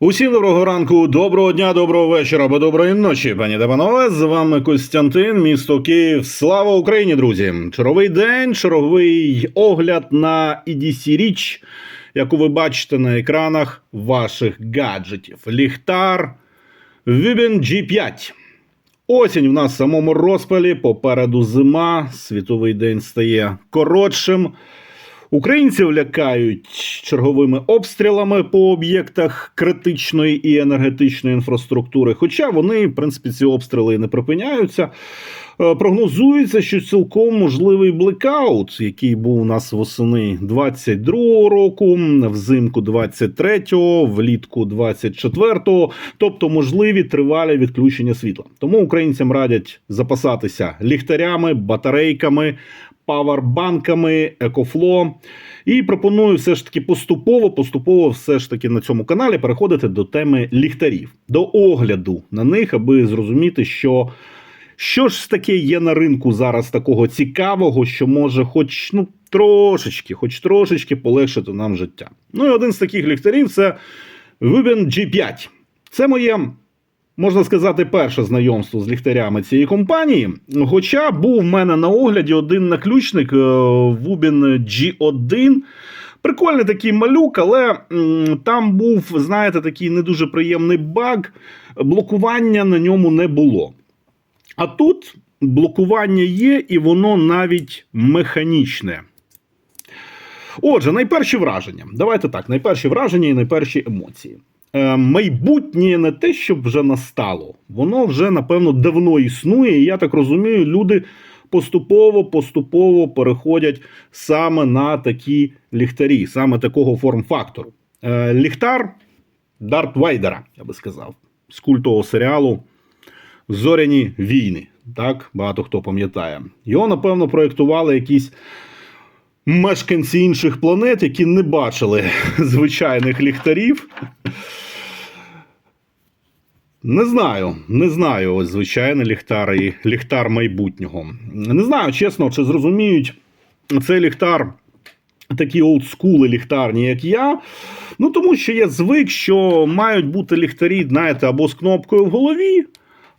Усім доброго ранку, доброго дня, доброго вечора або доброї ночі, пані та панове. З вами Костянтин, місто Київ. Слава Україні, друзі! Черговий день, черговий огляд на EDC річ, яку ви бачите на екранах ваших гаджетів. Ліхтар Vibin G5. Осінь в нас в самому розпалі, попереду зима, світовий день стає коротшим. Українців лякають черговими обстрілами по об'єктах критичної і енергетичної інфраструктури. Хоча вони, в принципі, ці обстріли не припиняються. Е, Прогнозується, що цілком можливий блекаут, який був у нас восени 22-го року, взимку 23-го, влітку 24-го, тобто можливі тривалі відключення світла. Тому українцям радять запасатися ліхтарями, батарейками, павербанками, екофло. І пропоную все ж таки поступово, поступово, все ж таки на цьому каналі переходити до теми ліхтарів, до огляду на них, аби зрозуміти, що. Що ж таке є на ринку зараз такого цікавого, що може, хоч ну трошечки, хоч трошечки полегшити нам життя. Ну і один з таких ліхтарів це Vibin G5. Це моє, можна сказати, перше знайомство з ліхтарями цієї компанії. Хоча був в мене на огляді один наключник е, Vubin G1. Прикольний такий малюк, але там був, знаєте, такий не дуже приємний баг. Блокування на ньому не було. А тут блокування є, і воно навіть механічне. Отже, найперші враження. Давайте так, найперші враження і найперші емоції. Е, майбутнє не те, щоб вже настало, воно вже, напевно, давно існує, і я так розумію, люди поступово поступово переходять саме на такі ліхтарі, саме такого форм-фактору. Е, ліхтар Дарт Вайдера, я би сказав, з культового серіалу Зоряні війни. Так, багато хто пам'ятає. Його, напевно, проєктували якісь мешканці інших планет, які не бачили звичайних ліхтарів. Не знаю, не знаю, ось звичайний ліхтар і ліхтар майбутнього. Не знаю, чесно, чи зрозуміють цей ліхтар такі олдскули ліхтарні, як я. Ну, тому що я звик, що мають бути ліхтарі, знаєте, або з кнопкою в голові,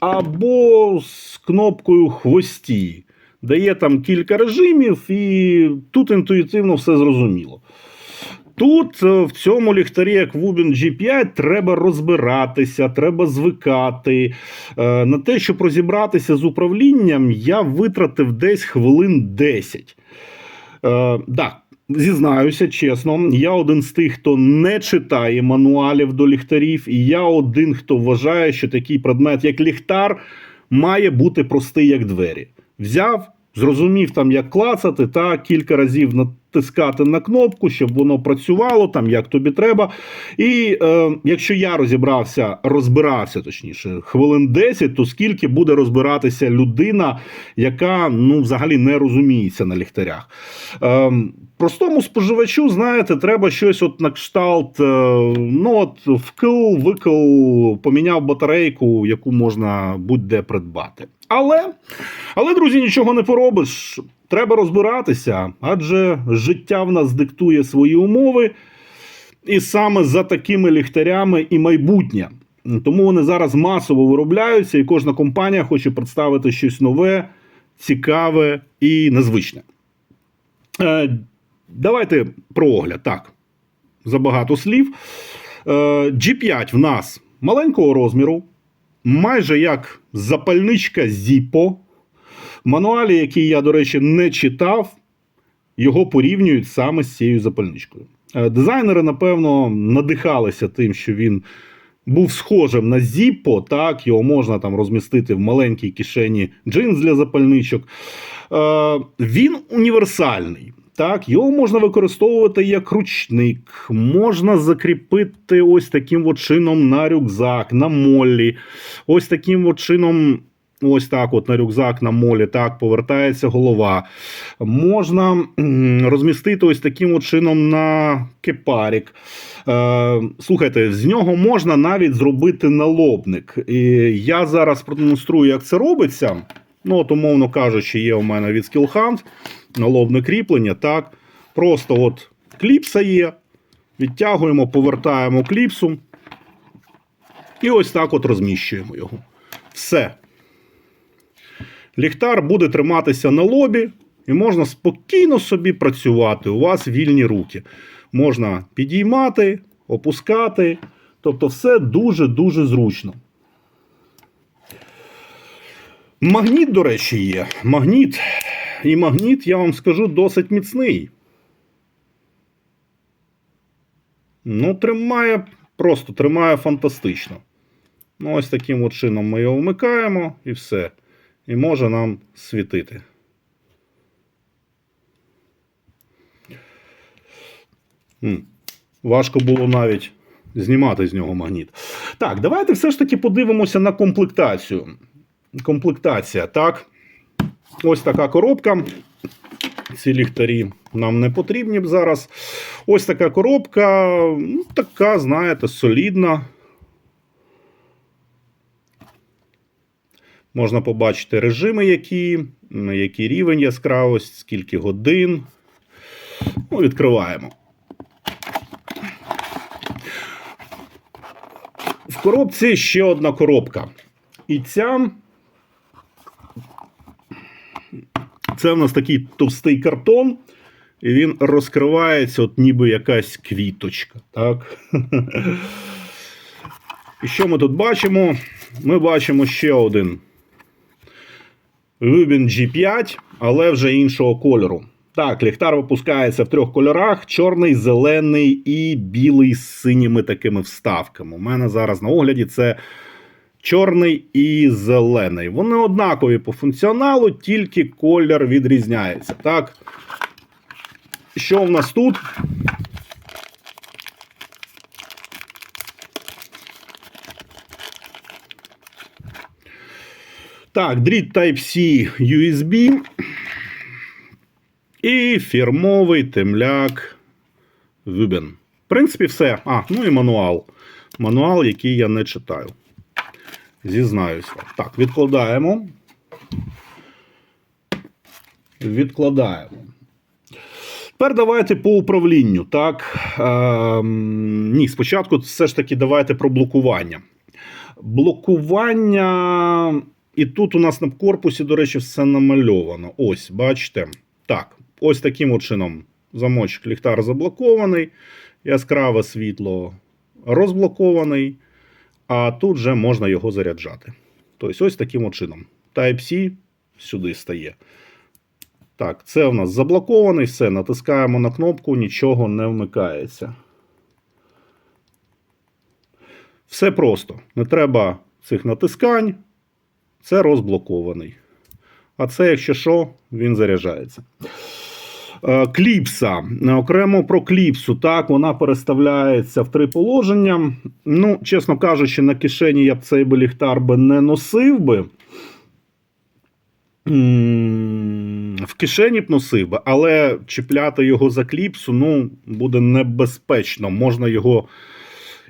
або з кнопкою в хвості. Дає там кілька режимів, і тут інтуїтивно все зрозуміло. Тут е, в цьому ліхтарі, як Vubin G5, треба розбиратися, треба звикати. Е, На те, щоб розібратися з управлінням, я витратив десь хвилин 10. Е, да, зізнаюся чесно, я один з тих, хто не читає мануалів до ліхтарів, і я один, хто вважає, що такий предмет, як ліхтар, має бути простий, як двері. Взяв, зрозумів там, як клацати, та кілька разів натискати на кнопку, щоб воно працювало там, як тобі треба. І е, якщо я розібрався, розбирався точніше, хвилин 10, то скільки буде розбиратися людина, яка ну, взагалі не розуміється на ліхтарях. Е, простому споживачу, знаєте, треба щось от на кшталт, е, ну от вкл, викл, поміняв батарейку, яку можна будь-де придбати. Але, але, друзі, нічого не поробиш. Треба розбиратися, адже життя в нас диктує свої умови, і саме за такими ліхтарями і майбутнє. Тому вони зараз масово виробляються, і кожна компанія хоче представити щось нове, цікаве і незвичне. Е, Давайте про огляд. Так, забагато слів. Е, G5 в нас маленького розміру, майже як запальничка Zippo. Мануалі, який я, до речі, не читав, його порівнюють саме з цією запальничкою. Е, Дизайнери, напевно, надихалися тим, що він був схожим на Zippo, так, його можна там розмістити в маленькій кишені джинс для запальничок. Е, Він універсальний. Так, його можна використовувати як ручник, можна закріпити ось таким от чином на рюкзак, на молі. Ось таким от чином, ось так, от на рюкзак, на молі, так, повертається голова. Можна розмістити ось таким от чином на кепарік. Е, слухайте, з нього можна навіть зробити налобник. І я зараз продемонструю, як це робиться. Ну, от, умовно кажучи, є у мене від Skillhunt налобне кріплення. Так, просто от кліпса є. Відтягуємо, повертаємо кліпсу. І ось так от розміщуємо його. Все. Ліхтар буде триматися на лобі, і можна спокійно собі працювати. У вас вільні руки. Можна підіймати, опускати. Тобто, все дуже-дуже зручно. Магніт, до речі, є. Магніт. І магніт, я вам скажу, досить міцний. Ну, тримає, просто тримає фантастично. Ну, ось таким от чином ми його вмикаємо і все. І може нам світити. Важко було навіть знімати з нього магніт. Так, давайте все ж таки подивимося на комплектацію. Комплектація, так. Ось така коробка. Ці ліхтарі нам не потрібні б зараз. Ось така коробка, ну, така, знаєте, солідна. Можна побачити режими, які, м, який рівень яскравості, скільки годин. Ну, відкриваємо. В коробці ще одна коробка. І ця. Це в нас такий товстий картон, і він розкривається, от ніби якась квіточка. Так? І що ми тут бачимо? Ми бачимо ще один Rubin G5, але вже іншого кольору. Так, ліхтар випускається в трьох кольорах: чорний, зелений і білий з синіми такими вставками. У мене зараз на огляді це чорний і зелений. Вони однакові по функціоналу, тільки колір відрізняється. Так. Що в нас тут? Так, дріт Type-C USB. І фірмовий темляк Вюбен. В принципі, все. А, ну і мануал. Мануал, який я не читаю. Зізнаюсь вам. Так, відкладаємо. Відкладаємо. Тепер давайте по управлінню. Так. Ем, ні, спочатку все ж таки давайте про блокування. Блокування. І тут у нас на корпусі, до речі, все намальовано. Ось, бачите. Так, ось таким от чином замочок ліхтар заблокований, яскраве світло розблокований, а тут вже можна його заряджати. Тобто, ось таким от чином. Type-C сюди стає. Так, це у нас заблокований, все, натискаємо на кнопку, нічого не вмикається. Все просто. Не треба цих натискань. Це розблокований. А це, якщо що, він заряджається. Е, Кліпса. Окремо про кліпсу. Так, вона переставляється в три положення. Ну, чесно кажучи, на кишені я б цей би ліхтар би не носив би. В кишені б носив би, але чіпляти його за кліпсу ну, буде небезпечно. Можна його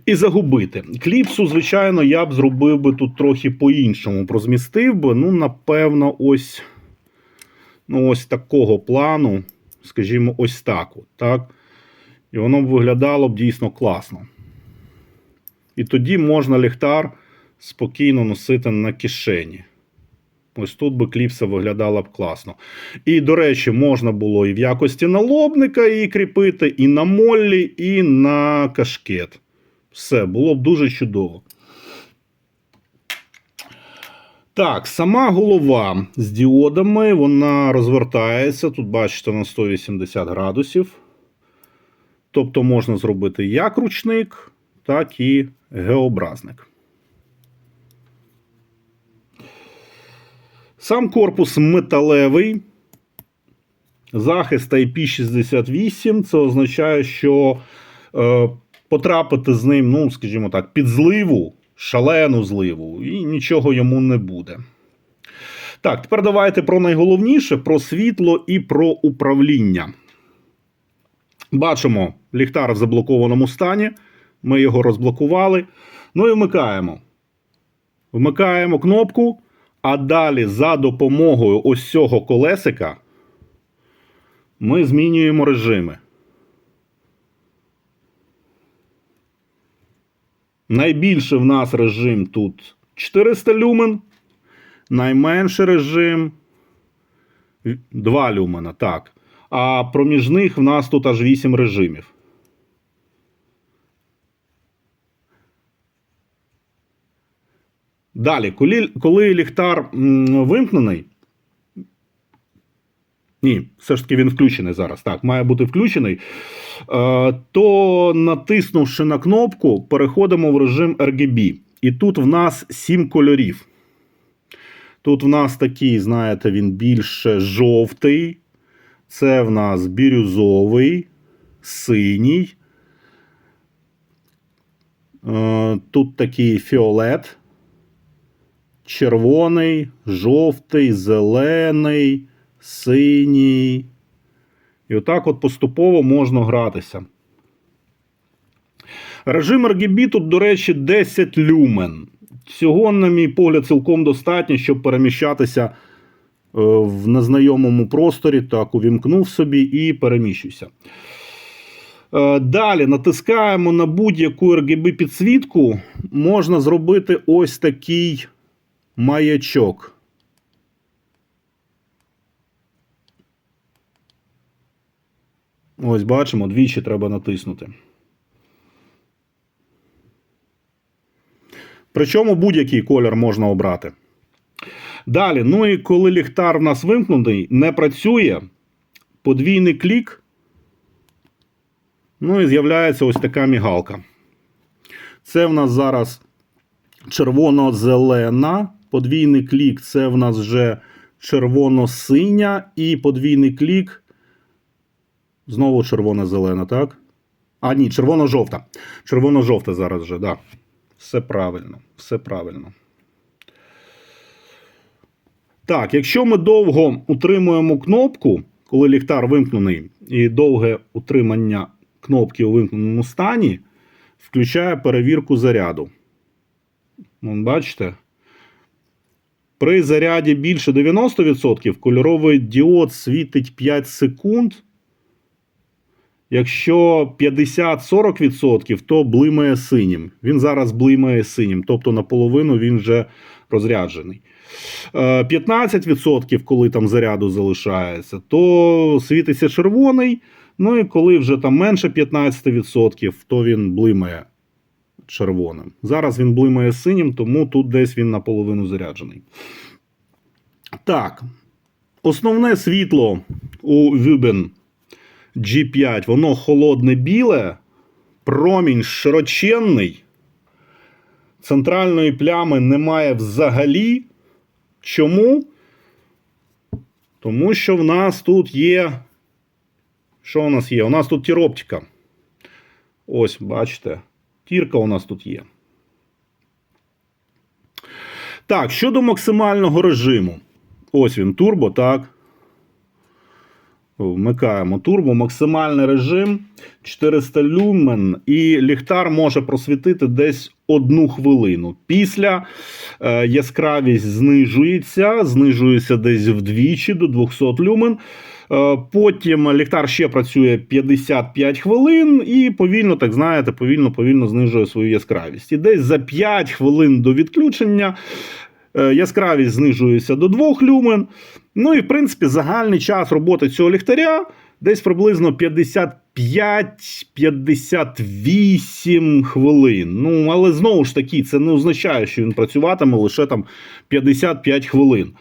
і загубити. Кліпсу, звичайно, я б зробив би тут трохи по-іншому. Прозмістив би, ну, напевно, ось ну, ось такого плану, скажімо, ось так. От, так? І воно б виглядало б дійсно класно. І тоді можна ліхтар спокійно носити на кишені. Ось тут би кліпса виглядала б класно. І, до речі, можна було і в якості налобника її кріпити, і на моллі, і на кашкет. Все, було б дуже чудово. Так, сама голова з діодами, вона розвертається. Тут, бачите, на 180 градусів. Тобто можна зробити як ручник, так і геобразник. Сам корпус металевий. Захист IP68. Це означає, що е, потрапити з ним, ну, скажімо так, під зливу, шалену зливу, і нічого йому не буде. Так, тепер давайте про найголовніше: про світло і про управління. Бачимо ліхтар в заблокованому стані. Ми його розблокували. Ну і вмикаємо. Вмикаємо кнопку, а далі за допомогою ось цього колесика ми змінюємо режими. Найбільший в нас режим тут 400 люмен. Найменший режим 2 люмена. Так. А проміжних в нас тут аж 8 режимів. Далі, коли, коли ліхтар вимкнений. Ні, все ж таки він включений зараз. Так, має бути включений. Е, то натиснувши на кнопку, переходимо в режим RGB. І тут в нас 7 кольорів. Тут в нас такий, знаєте, він більше жовтий. Це в нас бірюзовий, синій. Е, Тут такий фіолет, червоний, жовтий, зелений, синій. І отак от поступово можна гратися. Режим RGB тут, до речі, 10 люмен. Цього, на мій погляд, цілком достатньо, щоб переміщатися е, в незнайомому просторі. Так, увімкнув собі і переміщуся. Е, Далі натискаємо на будь-яку RGB підсвітку. Можна зробити ось такий маячок. Ось бачимо, двічі треба натиснути. Причому будь-який колір можна обрати. Далі, ну і коли ліхтар в нас вимкнутий, не працює, подвійний клік. Ну і з'являється ось така мігалка. Це в нас зараз червоно-зелена. Подвійний клік це в нас вже червоно-синя, і подвійний клік. Знову червона-зелена, так? А, ні, червоно-жовта. Червоно-жовта зараз вже, так. Да. Все правильно, все правильно. Так, якщо ми довго утримуємо кнопку, коли ліхтар вимкнений, і довге утримання кнопки у вимкненому стані, включає перевірку заряду. Бачите? При заряді більше 90% кольоровий діод світить 5 секунд. Якщо 50-40%, то блимає синім. Він зараз блимає синім, тобто наполовину він вже розряджений. Е, 15%, коли там заряду залишається, то світиться червоний. Ну і коли вже там менше 15%, то він блимає червоним. Зараз він блимає синім, тому тут десь він наполовину заряджений. Так. Основне світло у Вюбен G5, воно холодне біле, промінь широченний. Центральної плями немає взагалі. Чому? Тому що в нас тут є. Що у нас є? У нас тут тіроптика. Ось, бачите, тірка у нас тут є. Так, щодо максимального режиму. Ось він, турбо, так. Вмикаємо турбо, максимальний режим 400 люмен, і ліхтар може просвітити десь одну хвилину. Після е, яскравість знижується, знижується десь вдвічі до 200 люмен. Е, потім ліхтар ще працює 55 хвилин і повільно, так знаєте, повільно повільно знижує свою яскравість. І десь за 5 хвилин до відключення яскравість знижується до 2 люмен. Ну і в принципі загальний час роботи цього ліхтаря десь приблизно 55-58 хвилин. Ну, але знову ж таки, це не означає, що він працюватиме лише там 55 хвилин. Е,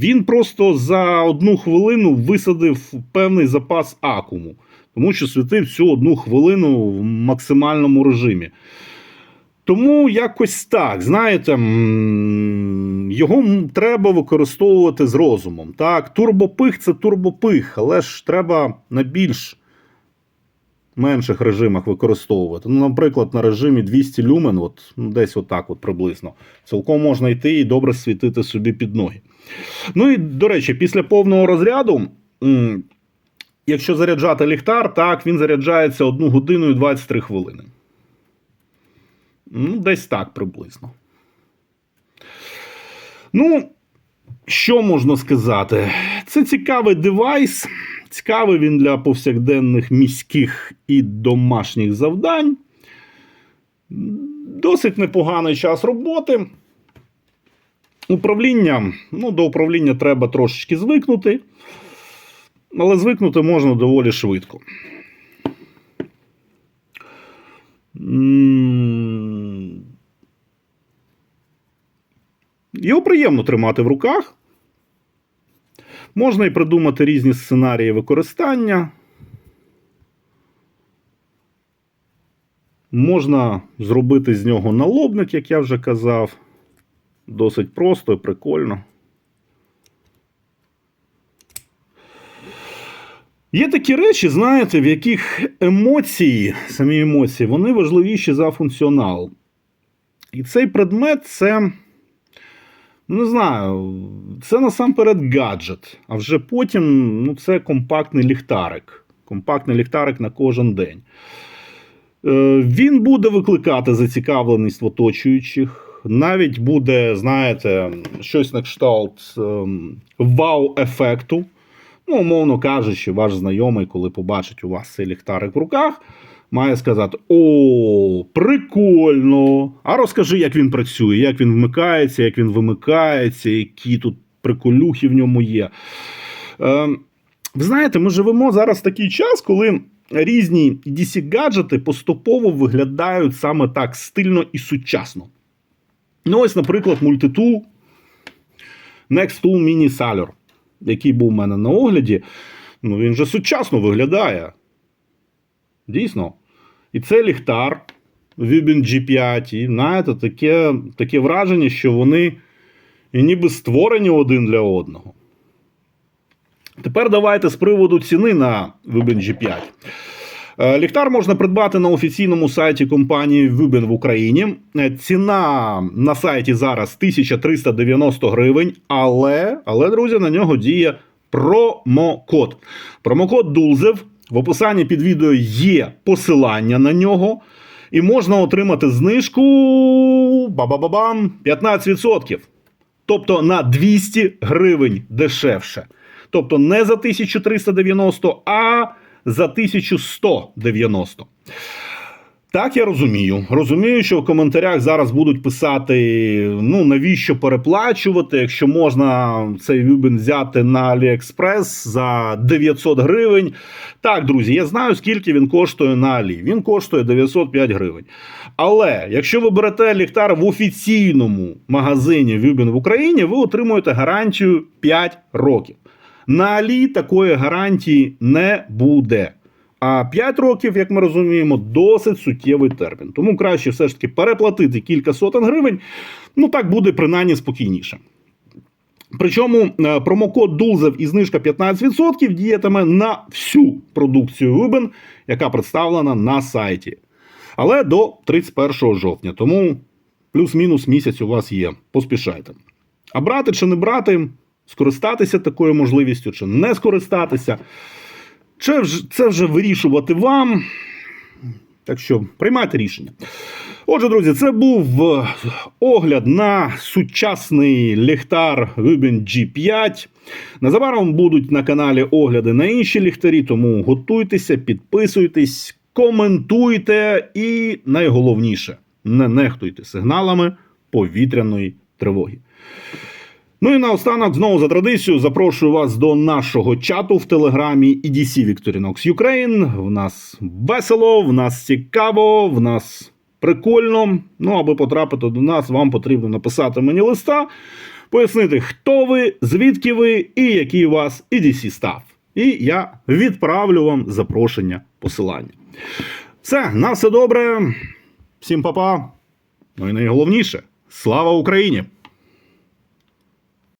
він просто за одну хвилину висадив певний запас акуму, тому що світив цю одну хвилину в максимальному режимі. Тому якось так, знаєте, його треба використовувати з розумом. Так, турбопих це турбопих, але ж треба на більш менших режимах використовувати. Ну, наприклад, на режимі 200 люмен, от, ну, десь отак от приблизно. Цілком можна йти і добре світити собі під ноги. Ну і, до речі, після повного розряду. Якщо заряджати ліхтар, так, він заряджається 1 годину і 23 хвилини. Ну, десь так приблизно. Ну, що можна сказати? Це цікавий девайс. Цікавий він для повсякденних міських і домашніх завдань. Досить непоганий час роботи. Управління, ну, до управління треба трошечки звикнути, але звикнути можна доволі швидко. Його приємно тримати в руках. Можна і придумати різні сценарії використання. Можна зробити з нього налобник, як я вже казав. Досить просто і прикольно. Є такі речі, знаєте, в яких емоції, самі емоції, вони важливіші за функціонал. І цей предмет це, ну, не знаю, це насамперед гаджет. А вже потім ну, це компактний ліхтарик. Компактний ліхтарик на кожен день. Е, Він буде викликати зацікавленість в оточуючих. Навіть буде, знаєте, щось на кшталт ем, вау-ефекту. Ну, умовно кажучи, ваш знайомий, коли побачить у вас цей ліхтарик в руках, має сказати: О, прикольно! А розкажи, як він працює, як він вмикається, як він вимикається, які тут приколюхи в ньому є. Ем, ви знаєте, ми живемо зараз в такий час, коли різні DC-гаджети поступово виглядають саме так стильно і сучасно. Ну, ось, наприклад, Multitool Next Tool Mini Salor, який був у мене на огляді. Ну, він же сучасно виглядає. Дійсно. І це ліхтар Vibin G5. І знаєте, таке, таке враження, що вони і ніби створені один для одного. Тепер давайте з приводу ціни на Vibin G5. Е, Ліхтар можна придбати на офіційному сайті компанії Vibin в Україні. Е, Ціна на сайті зараз 1390 гривень, але, але друзі, на нього діє промокод. Промокод Дулзев. В описанні під відео є посилання на нього, і можна отримати знижку ба-ба-ба-бам, 15%. Тобто на 200 гривень дешевше. Тобто не за 1390, а за 1190. Так, я розумію. Розумію, що в коментарях зараз будуть писати: ну навіщо переплачувати, якщо можна цей Вюбін взяти на AliExpress за 900 гривень. Так, друзі, я знаю, скільки він коштує на Алі. Він коштує 905 гривень. Але якщо ви берете ліхтар в офіційному магазині Вюбін в Україні, ви отримуєте гарантію 5 років. На Алі такої гарантії не буде. А 5 років, як ми розуміємо, досить суттєвий термін. Тому краще все ж таки переплатити кілька сотень гривень. Ну так буде принаймні спокійніше. Причому е, промокод Дулзев і знижка 15% діятиме на всю продукцію Вибен, яка представлена на сайті. Але до 31 жовтня. Тому плюс-мінус місяць у вас є. Поспішайте. А брати чи не брати, скористатися такою можливістю, чи не скористатися. Вже, це вже вирішувати вам. Так що приймайте рішення. Отже, друзі, це був е, огляд на сучасний ліхтар Vibin G5. Незабаром будуть на каналі огляди на інші ліхтарі, тому готуйтеся, підписуйтесь, коментуйте і найголовніше не нехтуйте сигналами повітряної тривоги. Ну і наостанок, знову за традицією, запрошую вас до нашого чату в телеграмі EDC Victorinox Ukraine. В нас весело, в нас цікаво, в нас прикольно. Ну, аби потрапити до нас, вам потрібно написати мені листа, пояснити, хто ви, звідки ви і який у вас EDC став. І я відправлю вам запрошення посилання. Все, на все добре. Всім па-па. Ну і найголовніше, слава Україні!